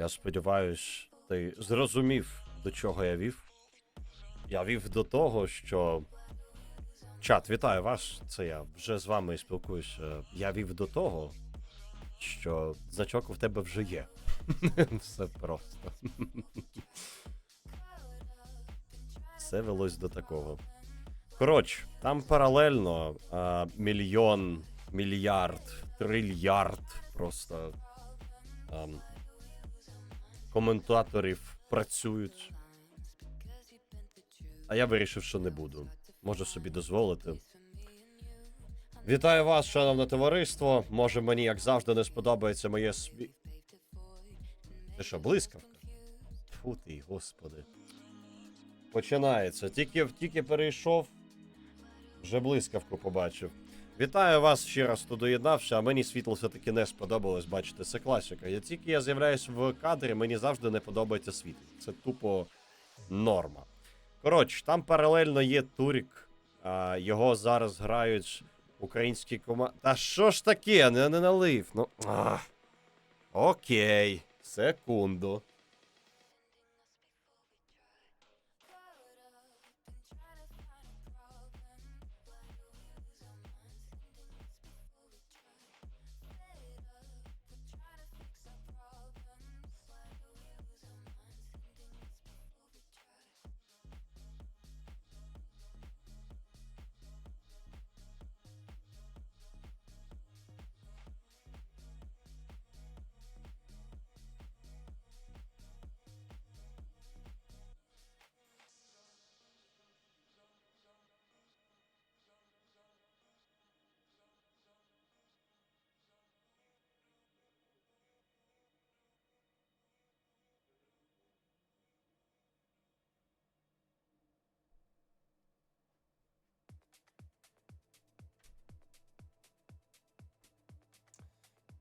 Я сподіваюсь, ти зрозумів, до чого я вів. Я вів до того, що. Чат, вітаю вас. Це я вже з вами спілкуюся. Я вів до того, що значок в тебе вже є. Все просто. Все велось до такого. Коротше, там паралельно а, мільйон, мільярд, трильярд просто ам, коментаторів працюють. А я вирішив, що не буду. Можу собі дозволити. Вітаю вас, шановне товариство. Може, мені, як завжди, не сподобається моє сві. Це що, блискавка? Фу ти, господи. Починається. Тільки, тільки перейшов, вже блискавку побачив. Вітаю вас ще раз, хто доєднався, а мені світло все-таки не сподобалось, бачите, це класика. Я тільки я з'являюсь в кадрі, мені завжди не подобається світло. Це тупо норма. Коротше, там паралельно є Турік. А, його зараз грають українські команди. Та що ж таке? Не, не налив. Ну. Ах. Окей. Секунду.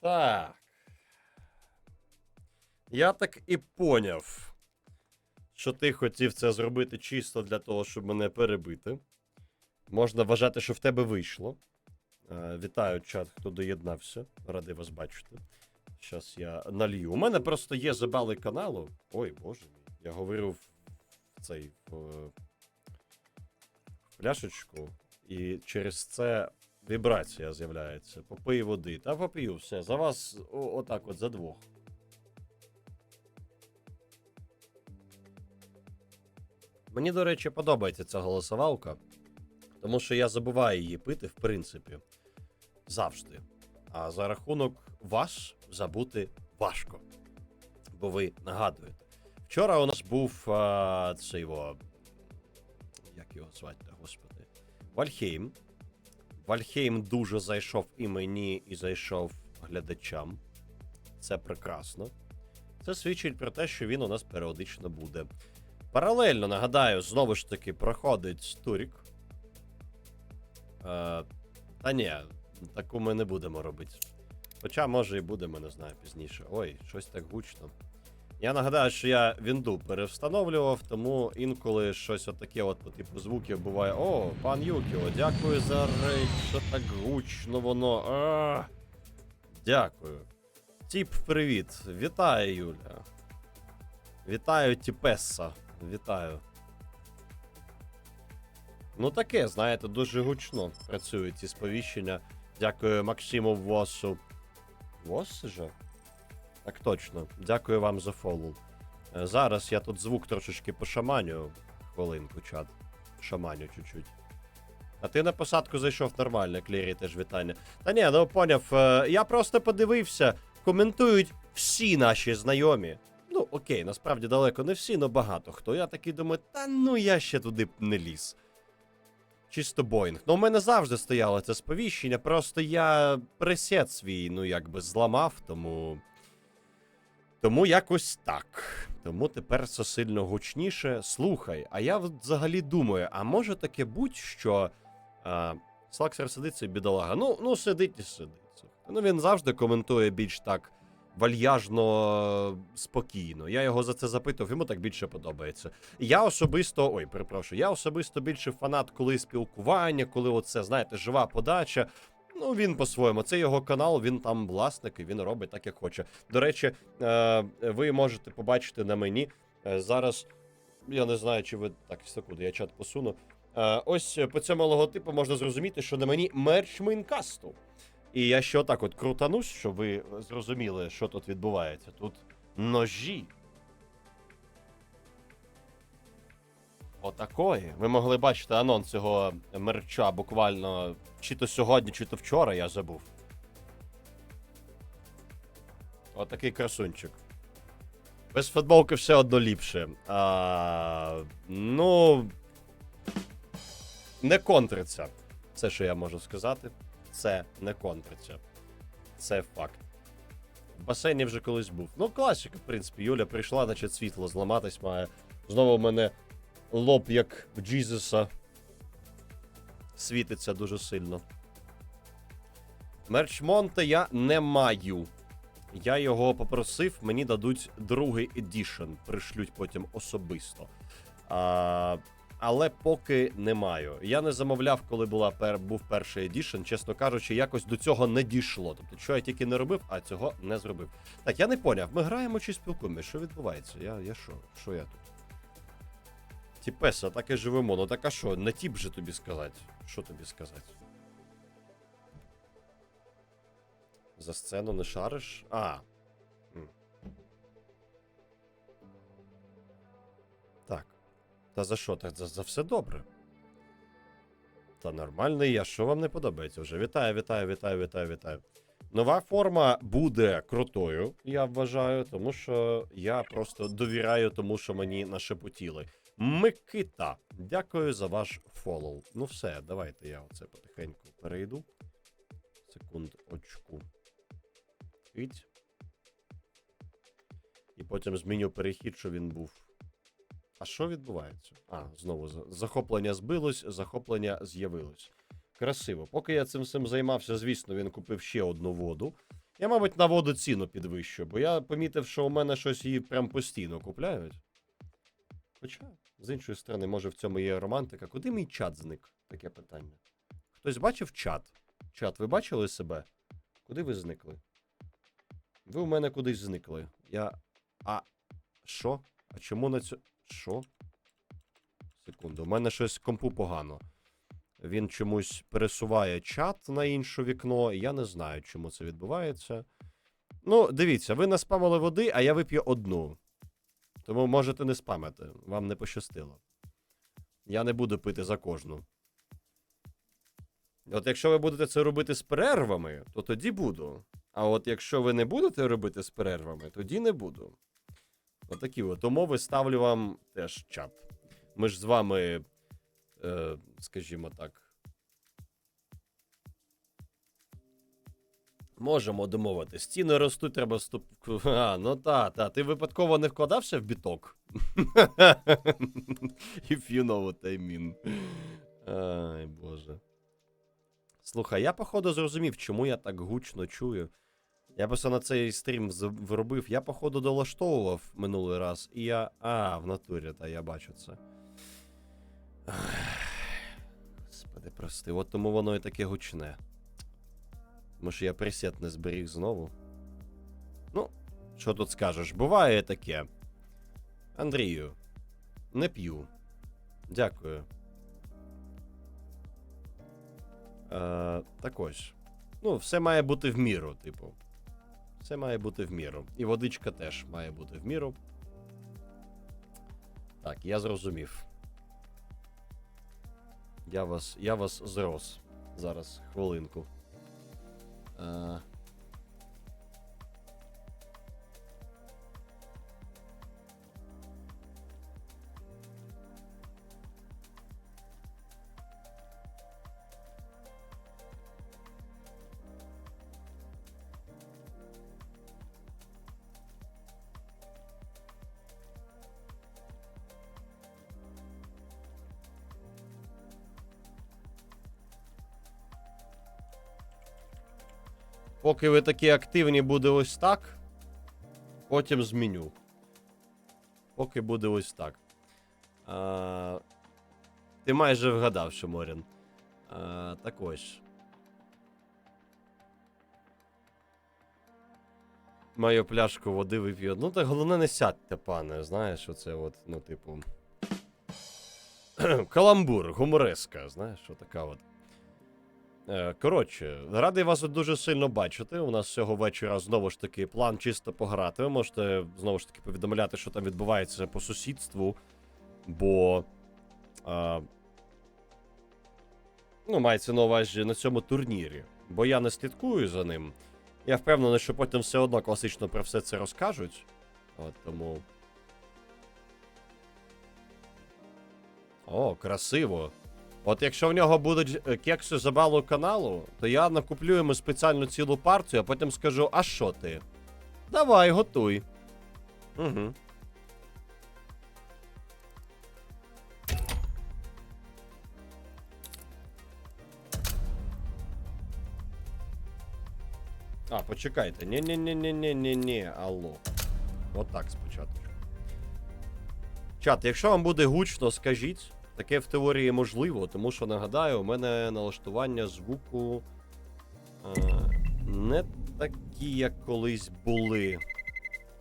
Так. Я так і поняв, що ти хотів це зробити чисто для того, щоб мене перебити. Можна вважати, що в тебе вийшло. Е, Вітаю, чат, хто доєднався. Радий вас бачити. Зараз я налью. У мене просто є забали каналу. Ой, боже мій. Я говорив в цей в, в пляшечку, і через це вібрація з'являється. Попий води. Та поп'ю, все. За вас о- отак от за двох. Мені, до речі, подобається ця голосовалка, тому що я забуваю її пити, в принципі, завжди. А за рахунок вас забути важко. Бо ви нагадуєте. Вчора у нас був а, цей. Як його звати, господи? Вальхейм. Вальхейм дуже зайшов і мені, і зайшов глядачам. Це прекрасно. Це свідчить про те, що він у нас періодично буде. Паралельно, нагадаю, знову ж таки проходить Турік. Е, та ні, таку ми не будемо робити. Хоча, може, і будемо, не знаю, пізніше. Ой, щось так гучно. Я нагадаю, що я Вінду перевстановлював, тому інколи щось отаке от по типу звуків буває. О, пан Юкіо, дякую за рейд, що так гучно воно. А, дякую. Тіп, привіт. Вітаю, Юля. Вітаю, Тіпеса. Вітаю. Ну таке, знаєте, дуже гучно працюють ці сповіщення. Дякую Максиму Восу. Вос же? Так точно. Дякую вам за фоллоу. Е, Зараз я тут звук трошечки пошаманю. Хвилинку, чат. Шаманю чуть-чуть. А ти на посадку зайшов нормально, Клірі теж вітання. Та ні, ну поняв. е, Я просто подивився. Коментують всі наші знайомі. Ну, окей, насправді далеко не всі, але багато хто. Я такий думаю, та ну я ще туди не ліз. Чисто Боїнг. Ну, у мене завжди стояло це сповіщення, просто я пресет свій, ну, якби зламав, тому. Тому якось так. Тому тепер це сильно гучніше. Слухай, а я взагалі думаю, а може таке будь, що а, Слаксер сидить цей бідолага. Ну, ну сидить і сидить. Ну він завжди коментує більш так вальяжно, спокійно. Я його за це запитував, йому так більше подобається. Я особисто, ой, перепрошую, я особисто більше фанат, коли спілкування, коли оце, знаєте, жива подача. Ну, він по-своєму. Це його канал, він там власник, і він робить так, як хоче. До речі, е, ви можете побачити на мені е, зараз. Я не знаю, чи ви. Так, секунду, я чат посуну. Е, ось по цьому логотипу можна зрозуміти, що на мені мерч мейнкасту. І я ще отак от крутанусь, щоб ви зрозуміли, що тут відбувається. Тут ножі. Отакої. Ви могли бачити анонс цього мерча буквально чи то сьогодні, чи то вчора, я забув. Отакий красунчик. Без футболки все одно ліпше. А, ну. Не контриться. Це, що я можу сказати. Це не контриться. Це факт. В басейні вже колись був. Ну, класика, в принципі. Юля прийшла, значить світло зламатись має. Знову мене лоб, як в Джізуса. Світиться дуже сильно. Мерч Монте я не маю. Я його попросив, мені дадуть другий едішн. Пришлють потім особисто. А, але поки не маю. Я не замовляв, коли була пер, був перший едішн. Чесно кажучи, якось до цього не дійшло. Тобто, що я тільки не робив, а цього не зробив. Так, я не поняв. Ми граємо чи спілкуємося? Що відбувається? Я, я що? Що я тут? Тіпеса, так і живемо. Ну так а що, не тіп же тобі сказати. Що тобі сказати? За сцену не шариш? А. Так. Та за що? Так за, за все добре. Та нормальний я. Що вам не подобається вже? Вітаю, вітаю, вітаю, вітаю, вітаю. Нова форма буде крутою, я вважаю, тому що я просто довіряю тому, що мені нашепотіли. Микита, дякую за ваш фоллоу. Ну все, давайте я оце потихеньку перейду. Секунд очку. Іть. І потім зміню перехід, що він був. А що відбувається? А, знову захоплення збилось, захоплення з'явилось. Красиво. Поки я цим всім займався, звісно, він купив ще одну воду. Я, мабуть, на воду ціну підвищу, бо я помітив, що у мене щось її прям постійно купляють. Хоча, з іншої сторони, може в цьому є романтика. Куди мій чат зник? Таке питання. Хтось бачив чат? Чат, ви бачили себе? Куди ви зникли? Ви у мене кудись зникли. Я. А. Що? А чому на цю. Що? Секунду, у мене щось компу погано. Він чомусь пересуває чат на інше вікно, я не знаю, чому це відбувається. Ну, дивіться, ви наспамили води, а я вип'ю одну. Тому можете не спамити, вам не пощастило. Я не буду пити за кожну. От якщо ви будете це робити з перервами, то тоді буду. А от якщо ви не будете робити з перервами, тоді не буду. Отакі от умови ставлю вам теж чат. Ми ж з вами, е, скажімо так. Можемо домовитись. Ціни ростуть, треба ступ. А, ну та, та. Ти випадково не вкладався в біток? If you know what I mean. Ай, боже. Слухай, я походу зрозумів, чому я так гучно чую. Я просто на цей стрім вробив. Я, походу, долаштовував минулий раз, і я. А, в натурі, та я бачу це. Господи, прости, от тому воно і таке гучне. Тому що я пресет не зберіг знову. Ну, що тут скажеш? Буває таке. Андрію, не п'ю. Дякую. Е, так ось. Ну, все має бути в міру, типу. Все має бути в міру. І водичка теж має бути в міру. Так, я зрозумів. Я вас, я вас зрос. Зараз, хвилинку. Е, Поки ви такі активні, буде ось так. Потім зміню. Поки буде ось так. А, Ти майже вгадав, що Морін. А, Так ось. Маю пляшку води вип'ю. Ну, так головне, не сядьте, пане. Знаєш, оце от, ну, типу. Каламбур, гумореска, знаєш, що така от. Е, Коротше, радий вас дуже сильно бачити. У нас цього вечора знову ж таки план чисто пограти. Ви можете знову ж таки повідомляти, що там відбувається по сусідству, бо. А, ну, мається на увазі на цьому турнірі. Бо я не слідкую за ним. Я впевнений, що потім все одно класично про все це розкажуть. От тому. О, красиво. От якщо в нього будуть е, кекси за балу каналу, то я накуплю йому спеціальну цілу партію, а потім скажу: а що ти? Давай, готуй. Угу. А, почекайте. Ні-ні-ні-ні-ні-ні-ні. Алло. От спочатку. Чат, якщо вам буде гучно, скажіть. Таке в теорії можливо, тому що нагадаю, у мене налаштування звуку е, не такі, як колись були.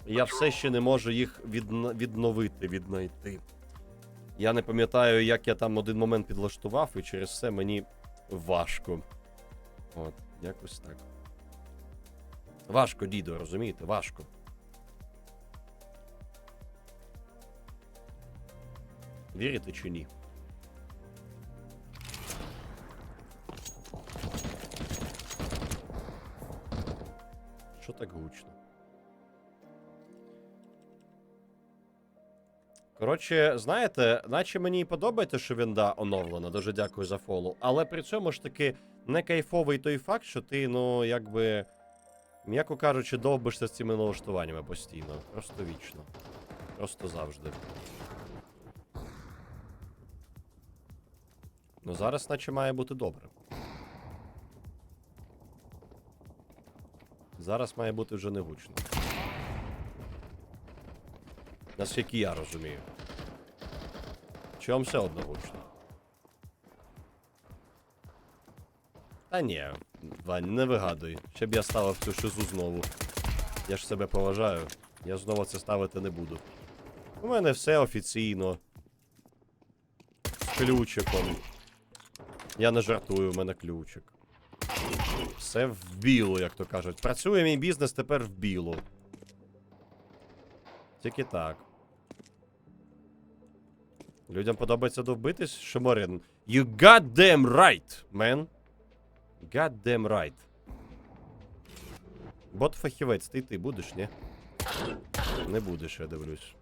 Я все ще не можу їх відна- відновити, віднайти. Я не пам'ятаю, як я там один момент підлаштував, і через це мені важко. От, якось так. Важко, діду, розумієте? Важко. Вірите чи ні? Що так гучно? Коротше, знаєте, наче мені і подобається, що вінда оновлена. Дуже дякую за фоллоу. Але при цьому ж таки не кайфовий той факт, що ти, ну, якби. М'яко кажучи, довбишся з цими налаштуваннями постійно. Просто вічно. Просто завжди. Ну зараз, наче має бути добре. Зараз має бути вже не гучно. Наскільки я розумію. Чи все одно гучно? Та ні, Вань, не вигадуй. Ще б я ставив цю шизу знову. Я ж себе поважаю. Я знову це ставити не буду. У мене все офіційно. З ключиком. Я не жартую, у мене ключик. Все в білу, як то кажуть. Працює мій бізнес тепер в білу. Тільки так. Людям подобається довбитись, Шиморин. You goddamn right, man. Goddamn right. Бот фахівець, ти ти будеш, ні? Не будеш, я дивлюсь.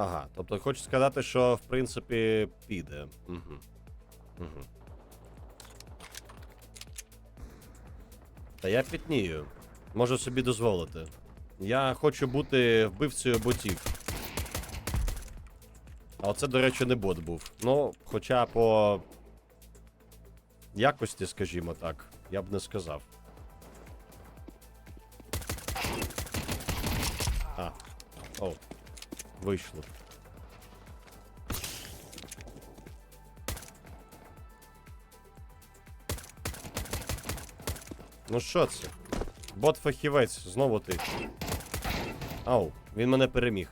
Ага, тобто хочу сказати, що в принципі піде. Угу. Угу. Та я пітнію. Можу собі дозволити. Я хочу бути вбивцею ботів. А оце, до речі, не бот був. Ну, хоча по якості, скажімо так, я б не сказав. А. О. Вийшло. Ну що це? Бот фахівець, знову ти. Ау, він мене переміг.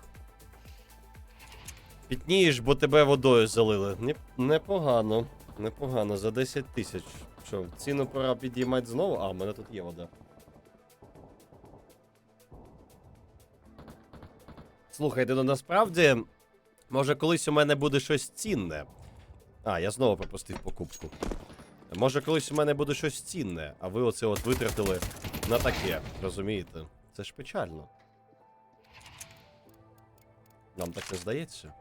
Пітнієш, бо тебе водою залили. Непогано. Непогано, за 10 тисяч. Що, ціну пора підіймати знову? А, в мене тут є вода. Слухайте, ну насправді, може колись у мене буде щось цінне. А, я знову пропустив покупку. Може, колись у мене буде щось цінне, а ви оце от витратили на таке, розумієте? Це ж печально. Нам так не здається.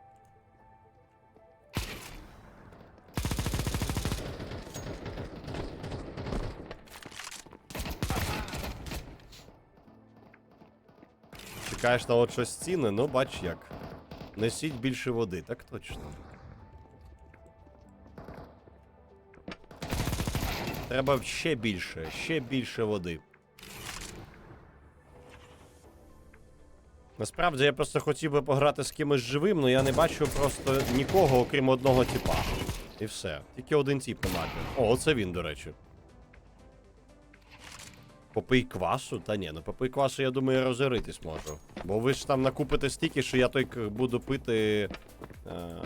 Чекаєш на от щось цінне, ну бач як. Несіть більше води, так точно. Треба ще більше, ще більше води. Насправді я просто хотів би пограти з кимось живим, але я не бачу просто нікого, окрім одного типа. І все. Тільки один тип на мапі. О, оце він, до речі. Попий квасу? Та ні, ну попий квасу, я думаю, розоритись можу. Бо ви ж там накупите стільки, що я той буду пити. Е,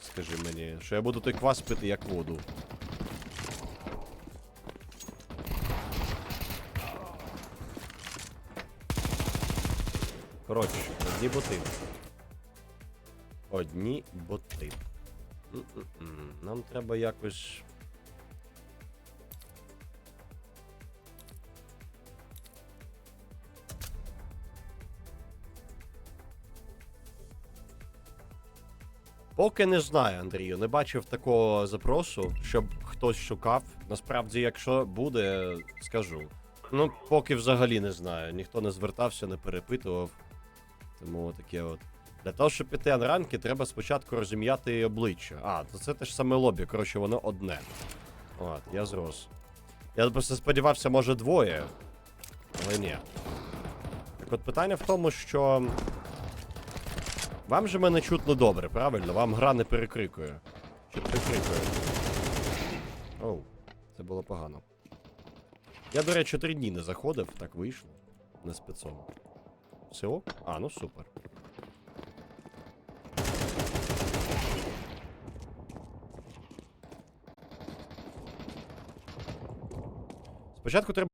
скажи мені, що я буду той квас пити як воду. Коротше, одні боти. Одні боти. М-м-м. Нам треба якось. Поки не знаю, Андрію. Не бачив такого запросу, щоб хтось шукав. Насправді, якщо буде, скажу. Ну, поки взагалі не знаю. Ніхто не звертався, не перепитував. Тому таке от. Для того, щоб піти анранки, треба спочатку розім'яти обличчя. А, то це те ж саме лобі, коротше, воно одне. От, я зрос. Я просто сподівався, може, двоє. Але ні. Так от питання в тому, що. Вам же мене чутно добре, правильно? Вам гра не перекрикує. Чи перекрикує? Оу, це було погано. Я, до речі, три дні не заходив, так вийшло. Не спецом. Все ок? А, ну супер. Спочатку треба